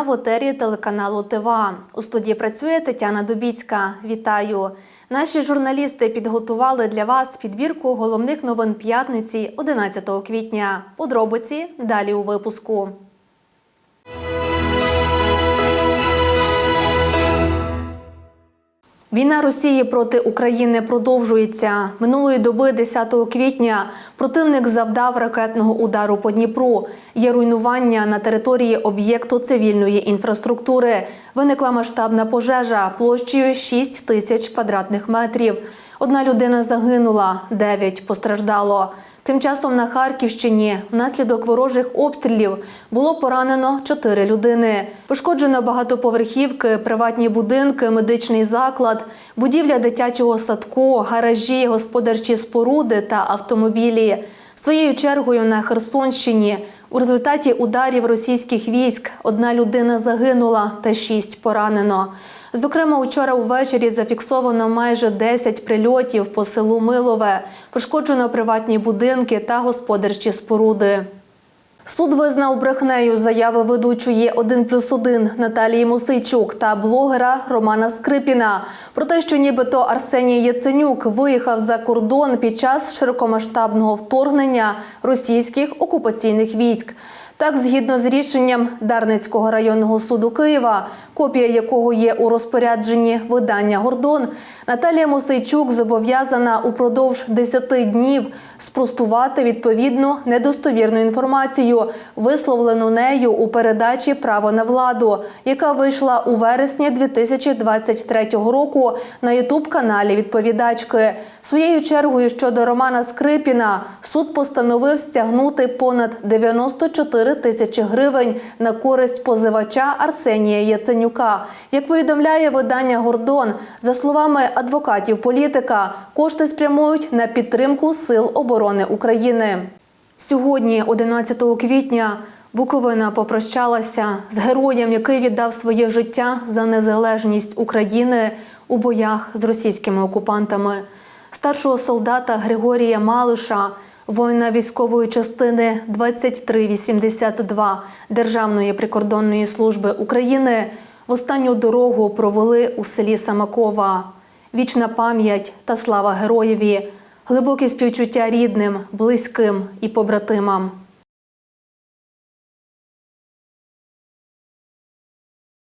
Дня в отері телеканалу ТВА. У студії працює Тетяна Дубіцька. Вітаю! Наші журналісти підготували для вас підбірку головних новин п'ятниці 11 квітня. Подробиці далі у випуску. Війна Росії проти України продовжується. Минулої доби, 10 квітня, противник завдав ракетного удару по Дніпру. Є руйнування на території об'єкту цивільної інфраструктури. Виникла масштабна пожежа площею 6 тисяч квадратних метрів. Одна людина загинула, дев'ять постраждало. Тим часом на Харківщині внаслідок ворожих обстрілів було поранено чотири людини. Пошкоджено багатоповерхівки, приватні будинки, медичний заклад, будівля дитячого садку, гаражі, господарчі споруди та автомобілі. Своєю чергою на Херсонщині у результаті ударів російських військ одна людина загинула та шість поранено. Зокрема, учора увечері зафіксовано майже 10 прильотів по селу Милове, пошкоджено приватні будинки та господарчі споруди. Суд визнав брехнею заяви ведучої «1 плюс 1» Наталії Мусийчук та блогера Романа Скрипіна про те, що нібито Арсеній Яценюк виїхав за кордон під час широкомасштабного вторгнення російських окупаційних військ. Так, згідно з рішенням Дарницького районного суду Києва, копія якого є у розпорядженні видання Гордон, Наталія Мосейчук зобов'язана упродовж 10 днів спростувати відповідну недостовірну інформацію, висловлену нею у передачі Право на владу, яка вийшла у вересні 2023 року на Ютуб-каналі відповідачки. Своєю чергою щодо Романа Скрипіна суд постановив стягнути понад 94 тисячі гривень на користь позивача Арсенія Яценюка. Як повідомляє видання Гордон, за словами адвокатів політика, кошти спрямують на підтримку сил оборони України. Сьогодні, 11 квітня, Буковина попрощалася з героєм, який віддав своє життя за незалежність України у боях з російськими окупантами. Старшого солдата Григорія Малиша, воїна військової частини 2382 Державної прикордонної служби України, в останню дорогу провели у селі Самакова. Вічна пам'ять та слава героєві, глибокі співчуття рідним, близьким і побратимам.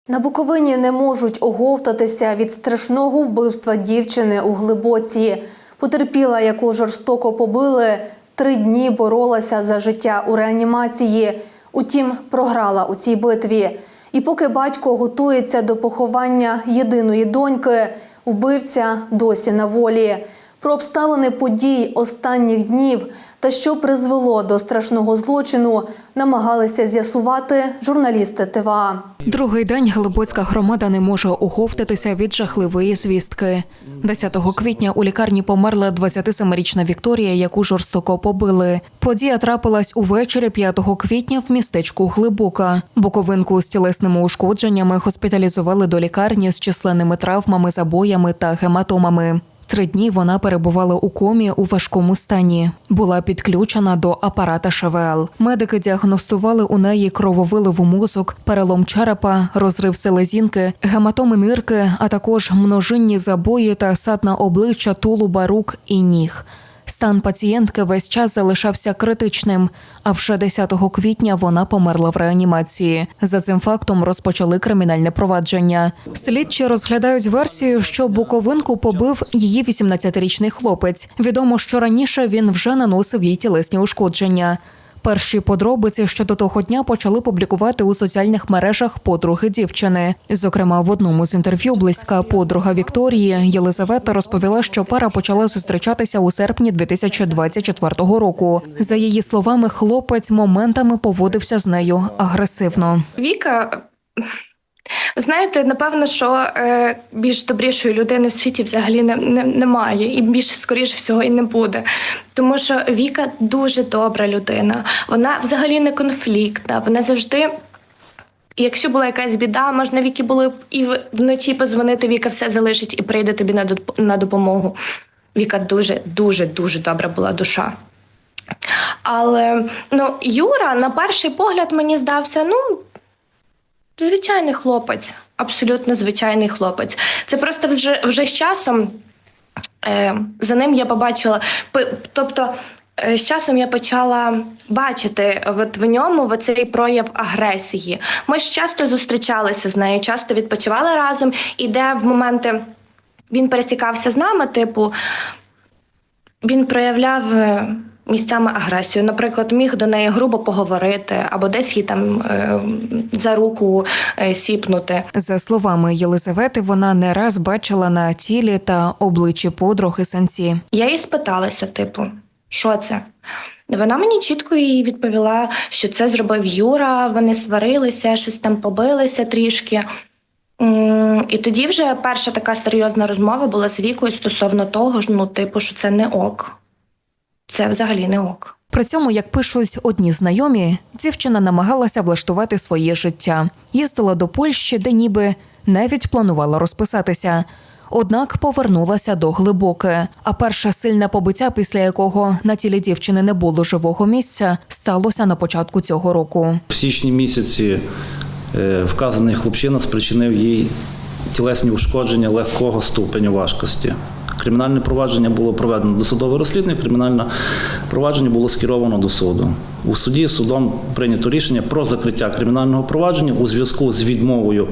На Буковині не можуть оговтатися від страшного вбивства дівчини у глибоці. Потерпіла, яку жорстоко побили, три дні боролася за життя у реанімації. Утім, програла у цій битві. І поки батько готується до поховання єдиної доньки, вбивця досі на волі. Про обставини подій останніх днів та що призвело до страшного злочину, намагалися з'ясувати журналісти ТВА. Другий день Глибоцька громада не може оговтатися від жахливої звістки. 10 квітня у лікарні померла 27-річна Вікторія, яку жорстоко побили. Подія трапилась увечері 5 квітня в містечку Глибока. Буковинку з тілесними ушкодженнями госпіталізували до лікарні з численними травмами, забоями та гематомами. Три дні вона перебувала у комі у важкому стані. Була підключена до апарата ШВЛ. Медики діагностували у неї крововилив у мозок, перелом черепа, розрив селезінки, гематоми нирки, а також множинні забої та сад на обличчя, тулуба, рук і ніг. Стан пацієнтки весь час залишався критичним, а вже 10 квітня вона померла в реанімації. За цим фактом розпочали кримінальне провадження. Слідчі розглядають версію, що Буковинку побив її 18-річний хлопець. Відомо, що раніше він вже наносив їй тілесні ушкодження. Перші подробиці щодо того дня почали публікувати у соціальних мережах подруги дівчини. Зокрема, в одному з інтерв'ю близька подруга Вікторії Єлизавета розповіла, що пара почала зустрічатися у серпні 2024 року. За її словами, хлопець моментами поводився з нею агресивно. Віка, знаєте, напевно, що е, більш добрішої людини в світі взагалі не, не, немає, і більш скоріше всього і не буде. Тому що Віка дуже добра людина. Вона взагалі не конфліктна. Вона завжди. Якщо була якась біда, можна Вікі було і вночі позвонити, Віка все залишить і прийде тобі на допомогу. Віка дуже, дуже, дуже добра була душа. Але ну, Юра, на перший погляд, мені здався, ну, Звичайний хлопець, абсолютно звичайний хлопець. Це просто вже, вже з часом е, за ним я побачила. Тобто, е, з часом я почала бачити от в ньому цей прояв агресії. Ми ж часто зустрічалися з нею, часто відпочивали разом, і де в моменти він пересікався з нами, типу, він проявляв е, місцями агресію. Наприклад, міг до неї грубо поговорити або десь її там е, за руку е, сіпнути. За словами Єлизавети, вона не раз бачила на тілі та обличчі подруги сенсі. Я їй спиталася, типу, що це? Вона мені чітко їй відповіла, що це зробив Юра, вони сварилися, щось там побилися трішки. І тоді вже перша така серйозна розмова була з Вікою стосовно того, ж, ну, типу, що це не ок. Це взагалі не ок. При цьому, як пишуть одні знайомі, дівчина намагалася влаштувати своє життя, їздила до Польщі, де ніби навіть планувала розписатися. Однак повернулася до глибоке. А перше сильне побиття, після якого на тілі дівчини не було живого місця, сталося на початку цього року. В січні місяці е, вказаний хлопчина спричинив їй тілесні ушкодження легкого ступеню важкості. Кримінальне провадження було проведено до судового розслідування, кримінальне провадження було скеровано до суду. У суді судом прийнято рішення про закриття кримінального провадження у зв'язку з відмовою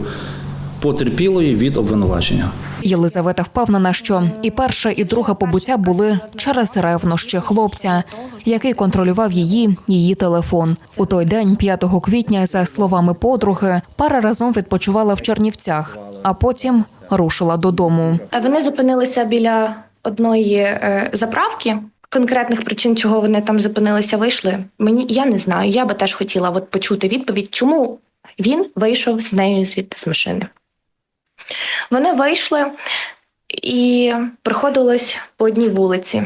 потерпілої від обвинувачення. Єлизавета впевнена, що і перше, і друге побиття були через ревнощі хлопця, який контролював її, її телефон. У той день, 5 квітня, за словами подруги, пара разом відпочивала в Чернівцях, а потім рушила додому. Е, Вони зупинилися біля одної е, заправки. Конкретних причин, чого вони там зупинилися, вийшли. Мені я не знаю. Я би теж хотіла от почути відповідь, чому він вийшов з нею звідти з машини. Вони вийшли і приходилось по одній вулиці.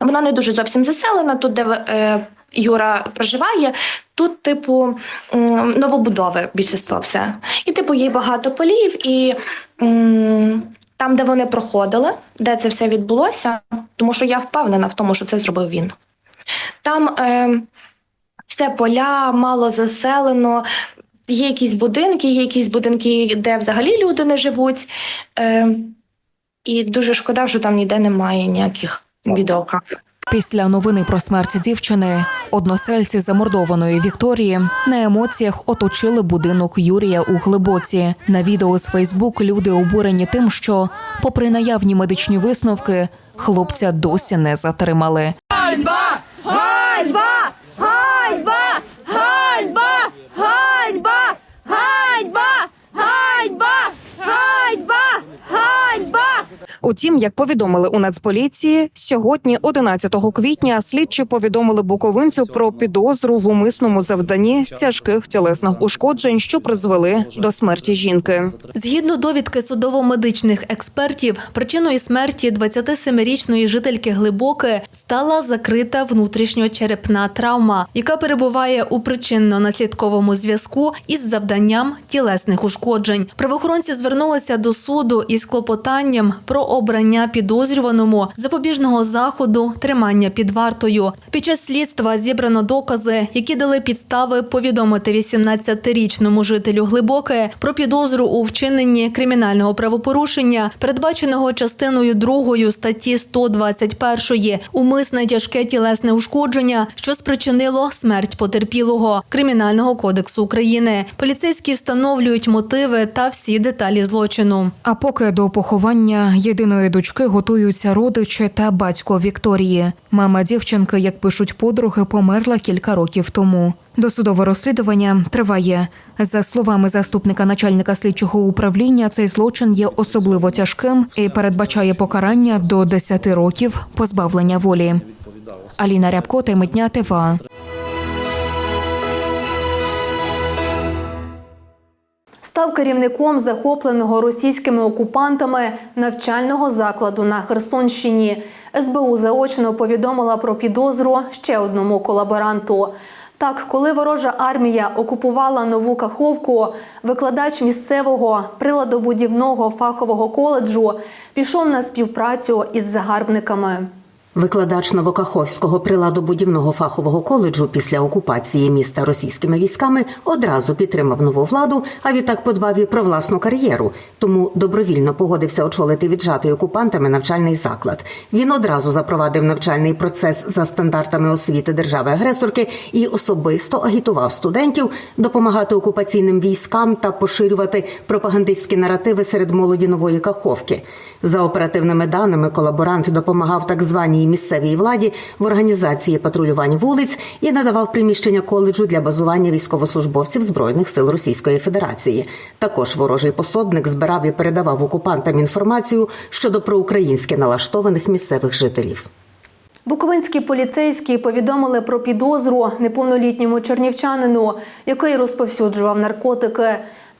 Вона не дуже зовсім заселена, тут, де е, Юра проживає, тут, типу, новобудови більшість все. І, типу, є багато полів, і там, де вони проходили, де це все відбулося, тому що я впевнена в тому, що це зробив він. Там е, все поля, мало заселено, є якісь будинки, є якісь будинки, де взагалі люди не живуть. Е, і дуже шкода, що там ніде немає ніяких відеокамер. Після новини про смерть дівчини односельці замордованої Вікторії на емоціях оточили будинок Юрія у глибоці. На відео з Фейсбук люди обурені тим, що, попри наявні медичні висновки, хлопця досі не затримали. Утім, як повідомили у Нацполіції, сьогодні, 11 квітня, слідчі повідомили буковинцю про підозру в умисному завданні тяжких тілесних ушкоджень, що призвели до смерті жінки. Згідно довідки судово-медичних експертів, причиною смерті 27-річної жительки Глибоке стала закрита внутрішньочерепна травма, яка перебуває у причинно-наслідковому зв'язку із завданням тілесних ушкоджень. Правоохоронці звернулися до суду із клопотанням про обрання підозрюваному запобіжного заходу тримання під вартою. Під час слідства зібрано докази, які дали підстави повідомити 18-річному жителю Глибоке про підозру у вчиненні кримінального правопорушення, передбаченого частиною 2 статті 121 умисне тяжке тілесне ушкодження, що спричинило смерть потерпілого Кримінального кодексу України. Поліцейські встановлюють мотиви та всі деталі злочину. А поки до поховання єдиної дочки готуються родичі та батько Вікторії. Мама дівчинки, як пишуть подруги, померла кілька років тому. Досудове розслідування триває. За словами заступника начальника слідчого управління, цей злочин є особливо тяжким і передбачає покарання до 10 років позбавлення волі. Аліна Рябко, Тайметня, ТВА. Став керівником захопленого російськими окупантами навчального закладу на Херсонщині. СБУ заочно повідомила про підозру ще одному колаборанту. Так, коли ворожа армія окупувала нову Каховку, викладач місцевого приладобудівного фахового коледжу пішов на співпрацю із загарбниками. Викладач Новокаховського приладобудівного фахового коледжу після окупації міста російськими військами одразу підтримав нову владу, а відтак подбав і про власну кар'єру. Тому добровільно погодився очолити віджатий окупантами навчальний заклад. Він одразу запровадив навчальний процес за стандартами освіти держави-агресорки і особисто агітував студентів допомагати окупаційним військам та поширювати пропагандистські наративи серед молоді нової каховки. За оперативними даними, колаборант допомагав так званій місцевій владі в організації патрулювань вулиць і надавав приміщення коледжу для базування військовослужбовців збройних сил Російської Федерації. Також ворожий пособник збирав і передавав окупантам інформацію щодо проукраїнськи налаштованих місцевих жителів. Буковинські поліцейські повідомили про підозру неповнолітньому чернівчанину, який розповсюджував наркотики.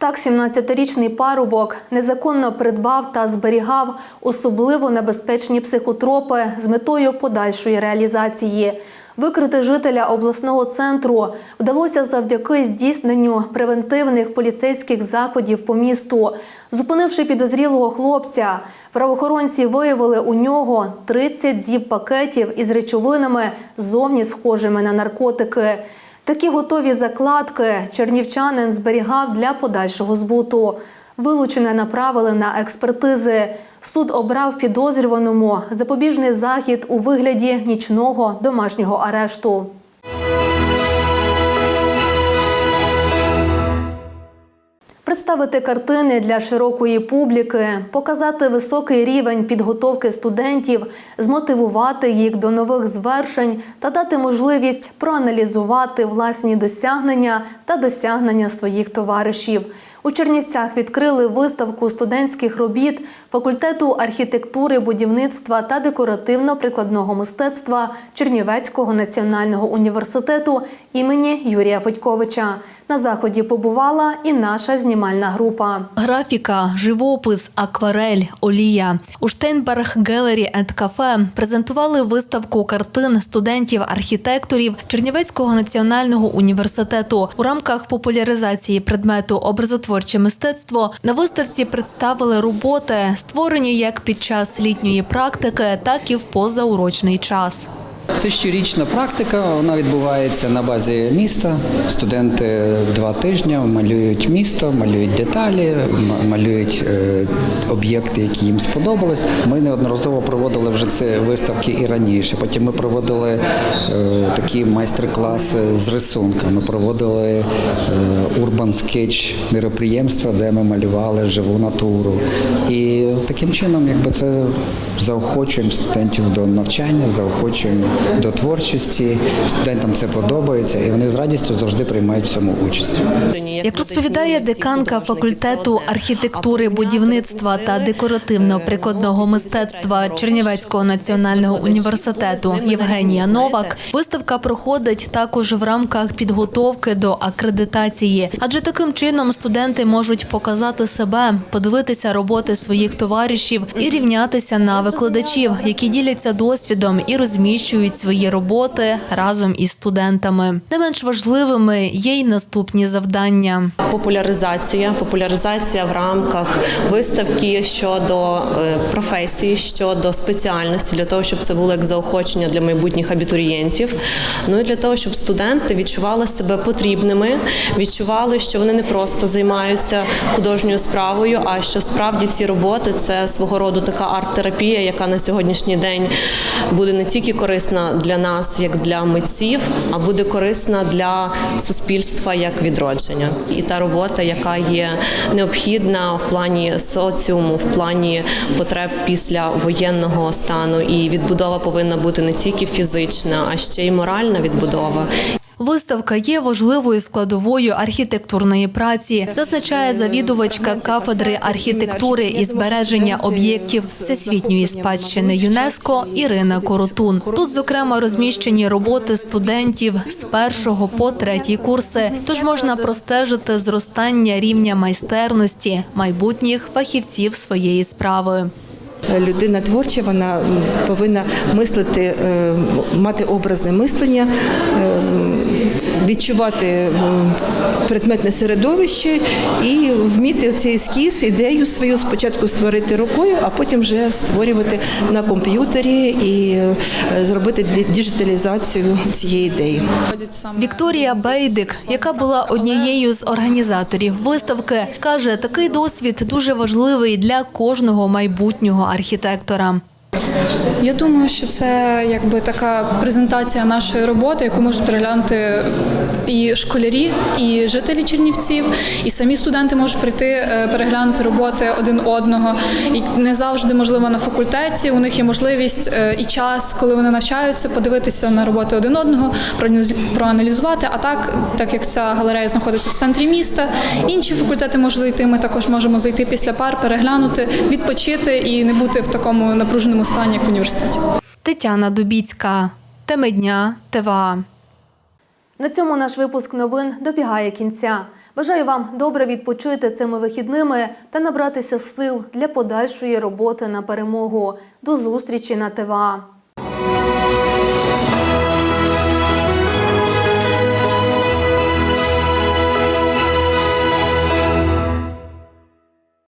Так, 17-річний парубок незаконно придбав та зберігав особливо небезпечні психотропи з метою подальшої реалізації. Викрити жителя обласного центру вдалося завдяки здійсненню превентивних поліцейських заходів по місту. Зупинивши підозрілого хлопця, правоохоронці виявили у нього 30 зіп пакетів із речовинами, зовні схожими на наркотики. Такі готові закладки чернівчанин зберігав для подальшого збуту. Вилучене направили на експертизи. Суд обрав підозрюваному запобіжний захід у вигляді нічного домашнього арешту. Представити картини для широкої публіки, показати високий рівень підготовки студентів, змотивувати їх до нових звершень та дати можливість проаналізувати власні досягнення та досягнення своїх товаришів. У Чернівцях відкрили виставку студентських робіт факультету архітектури, будівництва та декоративно-прикладного мистецтва Чернівецького національного університету імені Юрія Федьковича. На заході побувала і наша знімальна група. Графіка, живопис, акварель, олія. У Штейнберг Гелері енд Кафе презентували виставку картин студентів-архітекторів Чернівецького національного університету. У рамках популяризації предмету образотворче мистецтво на виставці представили роботи, створені як під час літньої практики, так і в позаурочний час. Це щорічна практика, вона відбувається на базі міста. Студенти два тижні малюють місто, малюють деталі, малюють е, об'єкти, які їм сподобались. Ми неодноразово проводили вже ці виставки і раніше. Потім ми проводили е, такі майстер-класи з рисунками. Проводили е, урбан скетч міроприємства, де ми малювали живу натуру. І таким чином, якби це заохочуємо студентів до навчання, заохочуємо до творчості. Студентам це подобається, і вони з радістю завжди приймають в цьому участь. Як розповідає деканка факультету архітектури, будівництва та декоративно-прикладного мистецтва Чернівецького національного університету Євгенія Новак, виставка проходить також в рамках підготовки до акредитації, адже таким чином студенти можуть показати себе, подивитися роботи своїх товаришів і рівнятися на викладачів, які діляться досвідом і розміщують свої роботи разом із студентами. Не менш важливими є й наступні завдання. Популяризація, популяризація в рамках виставки щодо е, професії, щодо спеціальності, для того, щоб це було як заохочення для майбутніх абітурієнтів. Ну і для того, щоб студенти відчували себе потрібними, відчували, що вони не просто займаються художньою справою, а що справді ці роботи це свого роду така арт-терапія, яка на сьогоднішній день буде не тільки корисна для нас, як для митців, а буде корисна для суспільства як відродження. І та робота, яка є необхідна в плані соціуму, в плані потреб після воєнного стану, і відбудова повинна бути не тільки фізична, а ще й моральна відбудова. Виставка є важливою складовою архітектурної праці, зазначає завідувачка кафедри архітектури і збереження об'єктів всесвітньої спадщини ЮНЕСКО Ірина Коротун. Тут, зокрема, розміщені роботи студентів з першого по третій курси. Тож можна простежити зростання рівня майстерності майбутніх фахівців своєї справи. Людина творча, вона повинна мислити, е, мати образне мислення, е, відчувати предметне середовище і вміти цей ескіз, ідею свою спочатку створити рукою, а потім вже створювати на комп'ютері і е, зробити діджиталізацію цієї ідеї. Вікторія Бейдик, яка була однією з організаторів виставки, каже, такий досвід дуже важливий для кожного майбутнього архітектора. Я думаю, що це якби така презентація нашої роботи, яку можуть переглянути і школярі, і жителі Чернівців, і самі студенти можуть прийти е, переглянути роботи один одного. І не завжди можливо на факультеті. У них є можливість е, і час, коли вони навчаються, подивитися на роботи один одного, проаналіз- проаналізувати. А так, так як ця галерея знаходиться в центрі міста, інші факультети можуть зайти. Ми також можемо зайти після пар, переглянути, відпочити і не бути в такому напруженому стані, як в університеті. Тетяна Дубіцька. Теми дня ТВА. На цьому наш випуск новин добігає кінця. Бажаю вам добре відпочити цими вихідними та набратися сил для подальшої роботи на перемогу. До зустрічі на ТВА.